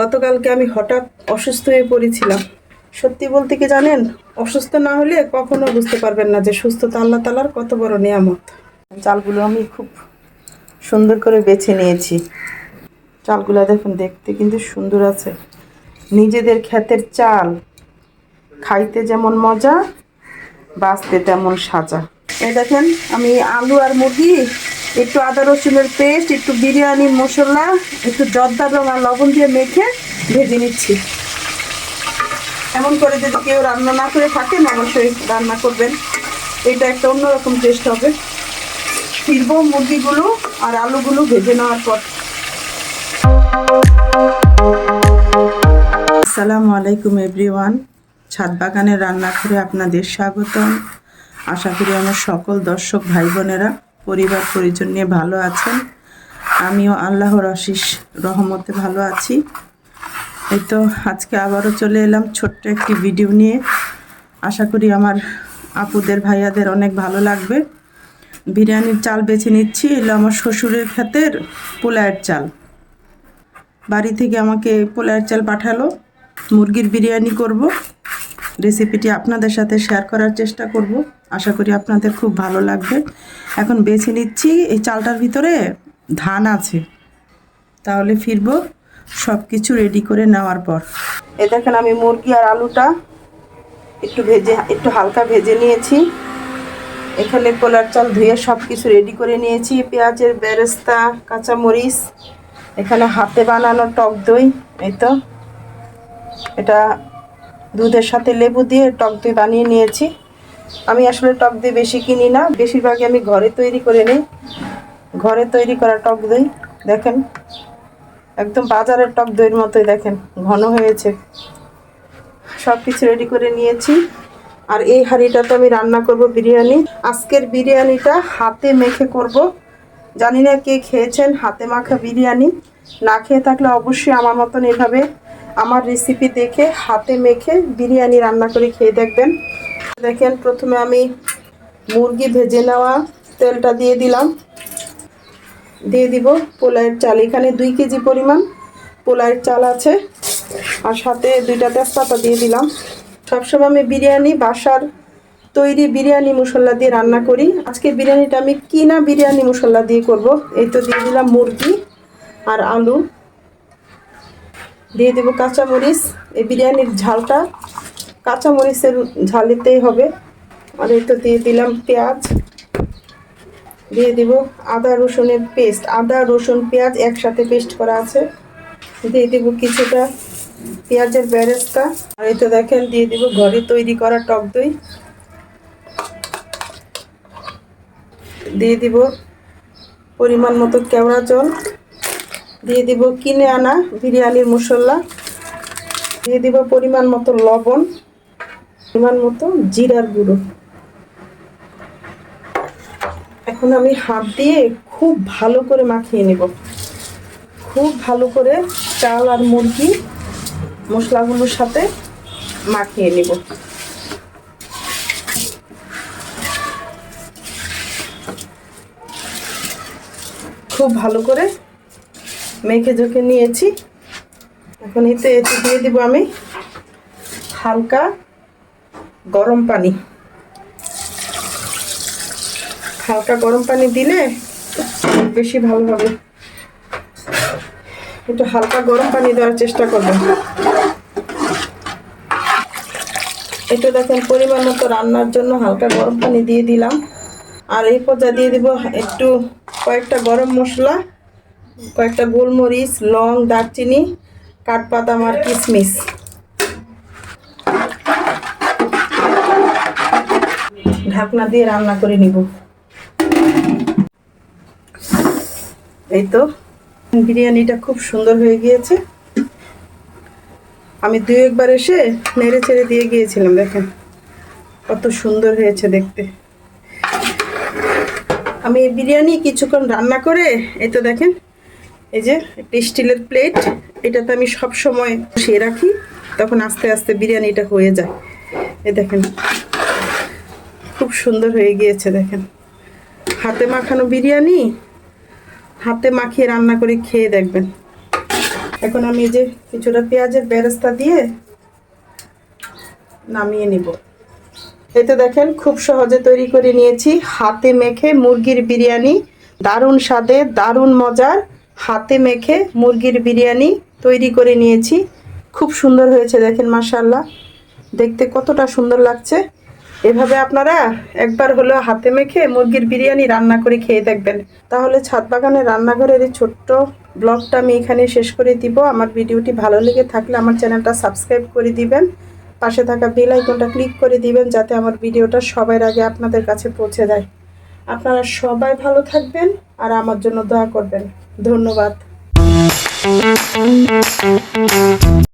গতকালকে আমি হঠাৎ অসুস্থ হয়ে পড়েছিলাম। সত্যি বলতে কি জানেন? অসুস্থ না হলে কখনো বুঝতে পারবেন না যে সুস্থতা আল্লাহ তালার কত বড় নিয়ামত। চালগুলো আমি খুব সুন্দর করে বেছে নিয়েছি। চালগুলো দেখুন, দেখতে কিন্তু সুন্দর আছে। নিজেদের ক্ষেতের চাল, খাইতে যেমন মজা, বাঁচতে তেমন সাজা। এই দেখেন, আমি আলু আর মুরগি একটু আদা রসুনের পেস্ট, একটু বিরিয়ানি, মশলা, একটু জর্দা রং আর লবণ দিয়ে মেখে ভেজে নিচ্ছি। এমন করে যদি কেউ রান্না না করে থাকেন, অবশ্যই রান্না করবেন। এটা একটা অন্যরকম টেস্ট হবে। ফিরবো মুরগিগুলো আর আলুগুলো ভেজে নেওয়ার পর। আসসালামু আলাইকুম এভরিওয়ান। ছাদ বাগানের রান্নাঘরে আপনাদের স্বাগতম। আশা করি আমার সকল দর্শক ভাই বোনেরা পরিবার পরিজন নিয়ে ভালো আছেন। আমিও আল্লাহর আশিস রহমতে ভালো আছি। এই তো আজকে আবারও চলে এলাম ছোট্ট একটি ভিডিও নিয়ে। আশা করি আমার আপুদের, ভাইয়াদের অনেক ভালো লাগবে। বিরিয়ানির চাল বেছে নিচ্ছি এলো আমার শ্বশুরের ক্ষেতের পোলায়ের চাল। বাড়ি থেকে আমাকে পোলায়ের চাল পাঠালো, মুরগির বিরিয়ানি করব। রেসিপিটি আপনাদের সাথে শেয়ার করার চেষ্টা করব। আশা করি আপনাদের খুব ভালো লাগবে। এখন বেছে নিচ্ছি, এই চালটার ভিতরে ধান আছে। তাহলে ফিরবো সব কিছু রেডি করে নেওয়ার পর। এ দেখেন আমি মুরগি আর আলুটা একটু ভেজে, একটু হালকা ভেজে নিয়েছি। এখানে পোলার চাল ধুয়ে সব কিছু রেডি করে নিয়েছি। পেঁয়াজের বেরেস্তা, কাঁচামরিচ, এখানে হাতে বানানো টক দই, এই তো। এটা দুধের সাথে লেবু দিয়ে টক দই বানিয়ে নিয়েছি। আমি আসলে টক দই বেশি কিনি না, বেশিরভাগই আমি ঘরে তৈরি করে নিই। ঘরে তৈরি করা টক দই, দেখেন। একদম বাজারের টক দইয়ের মতোই দেখেন, ঘন হয়েছে। সব কিছু রেডি করে নিয়েছি। আর এই হাঁড়িটা তো আমি রান্না করব বিরিয়ানি। আজকের বিরিয়ানিটা হাতে মেখে করব। জানি না কে খেয়েছেন, হাতে মাখা বিরিয়ানি। না খেয়ে থাকলে অবশ্যই আমার মতন এভাবে আমার রেসিপি দেখে, হাতে মেখে বিরিয়ানি রান্না করে খেয়ে দেখবেন। দেখেন, প্রথমে আমি মুরগি ভেজে নেওয়া তেলটা দিয়ে দিলাম। দিয়ে দিব পোলাইয়ের চাল। এখানে দুই কেজি পরিমাণ পোলাইয়ের চাল আছে আর সাথে দুইটা তেজপাতা দিয়ে দিলাম। সবসময় আমি বিরিয়ানি, বাসার তৈরি বিরিয়ানি মশলা দিয়ে রান্না করি। আজকে বিরিয়ানিটা আমি কিনা বিরিয়ানি মশলা দিয়ে করব। এই তো দিয়ে দিলাম মুরগি আর আলু। দিয়ে দেবো কাঁচামরিচ, এই বিরিয়ানির ঝালটা। কাঁচামরিচের ঝালিতেই হবে। আর এই তো দিয়ে দিলাম পেঁয়াজ। দিয়ে দিব আদা, রসুনের পেস্ট। আদা, রসুন, পেঁয়াজ একসাথে পেস্ট করা আছে। দিয়ে দিব কিছুটা পেঁয়াজের বেরেস্তা। আর এই তো দেখেন, দিয়ে দিব ঘরে তৈরি করা টক দই। দিয়ে দিব পরিমাণ মতো কেওড়া জল। দিয়ে দিব কিনে আনা বিরিয়ানির মশলা। দিয়ে দিব পরিমাণ মতো লবণ, পরিমাণ মতো জিরার গুঁড়ো। এখন আমি হাত দিয়ে খুব ভালো করে মাখিয়ে নেব। খুব ভালো করে চাল আর মুরগি মশলাগুলোর সাথে মাখিয়ে নেব। খুব ভালো করে মেখে ঝুঁকে নিয়েছি। এখন এতে এতে দিয়ে দিব আমি হালকা গরম পানি। হালকা গরম পানি দিলে বেশি ভালো হবে। একটু হালকা গরম পানি দেওয়ার চেষ্টা করবেন। এটা দেখেন পরিমাণ মতো রান্নার জন্য হালকা গরম পানি দিয়ে দিলাম। আর এই পর্যায়ে দিয়ে দিব একটু কয়েকটা গরম মশলা। কয়েকটা গোলমরিচ, লং, দারচিনি কাঠবাদাম আর কিশমিশ ঢাকনা দিয়ে রান্না করে নিব। এই তো, বিরিয়ানিটা খুব সুন্দর হয়ে গিয়েছে। আমি দু একবার এসে নেড়ে ছেড়ে দিয়ে গিয়েছিলাম, দেখেন। কত সুন্দর হয়েছে দেখতে। আমি বিরিয়ানি কিছুক্ষণ রান্না করে, এই তো দেখেন এই যে, একটা স্টিলের প্লেট, এটাতে আমি সব সময় বসিয়ে রাখি, তখন আস্তে আস্তে বিরিয়ানিটা হয়ে যায়। এ দেখেন, খুব সুন্দর হয়ে গিয়েছে, দেখেন। হাতে মাখানো বিরিয়ানি, হাতে মাখিয়ে রান্না করে খেয়ে দেখবেন। এখন আমি যে কিছুটা পেঁয়াজের বেরেস্তা দিয়ে নামিয়ে নিব। এতে দেখেন, খুব সহজে তৈরি করে নিয়েছি। হাতে মেখে মুরগির বিরিয়ানি, দারুণ স্বাদে, দারুণ মজার। হাতে মেখে মুরগির বিরিয়ানি তৈরি করে নিয়েছি। খুব সুন্দর হয়েছে, দেখেন মাশাল্লাহ দেখতে কতটা সুন্দর লাগছে। এভাবে আপনারা একবার হলেও হাতে মেখে মুরগির বিরিয়ানি রান্না করে খেয়ে দেখবেন। তাহলে ছাদ বাগানের রান্নাঘরের এই ছোট্ট ব্লগটা আমি এখানে শেষ করে দিব। আমার ভিডিওটি ভালো লেগে থাকলে আমার চ্যানেলটা সাবস্ক্রাইব করে দিবেন। পাশে থাকা বেল আইকনটা ক্লিক করে দিবেন যাতে আমার ভিডিওটা সবার আগে আপনাদের কাছে পৌঁছে যায়। আপনারা সবাই ভালো থাকবেন আর আমার জন্য দোয়া করবেন। ধন্যবাদ